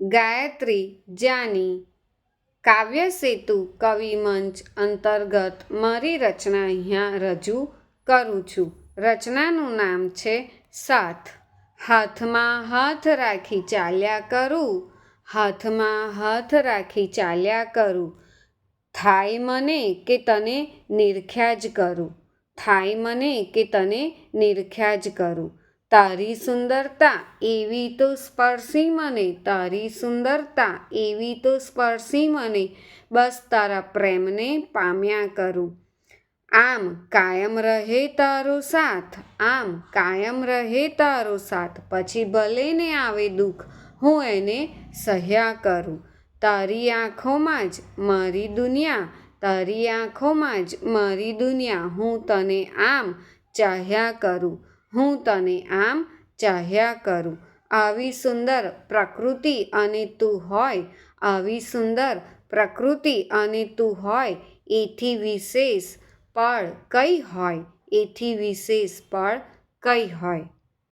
ગાયત્રી, જાની, કાવ્ય સેતુ, કવિ મંચ અંતર્ગત મારી રચના અહીંયા રજૂ કરું છું. રચનાનું નામ છે સાથ. હાથમાં હાથ રાખી ચાલ્યા કરું. હાથમાં હાથ રાખી ચાલ્યા કરું. થાય મને કે તને નિરખ્યા જ કરું. થાય મને કે તને નિરખ્યા જ કરું. તારી સુંદરતા એવી તો સ્પર્શી મને, તારી સુંદરતા એવી તો સ્પર્શી મને, બસ તારા પ્રેમને પામ્યા કરું. આમ કાયમ રહે તારો સાથ, આમ કાયમ રહે તારો સાથ, પછી ભલે ને આવે દુઃખ, હું એને સહ્યા કરું. તારી આંખોમાં જ મારી દુનિયા, તારી આંખોમાં જ મારી દુનિયા, હું તને આમ ચાહ્યા કરું. હું તને આમ ચાહ્યા કરું. આવી સુંદર પ્રકૃતિ અને તું હોય, આવી સુંદર પ્રકૃતિ અને તું હોય, એથી વિશેષ પળ કઈ હોય? એથી વિશેષ પળ કઈ હોય?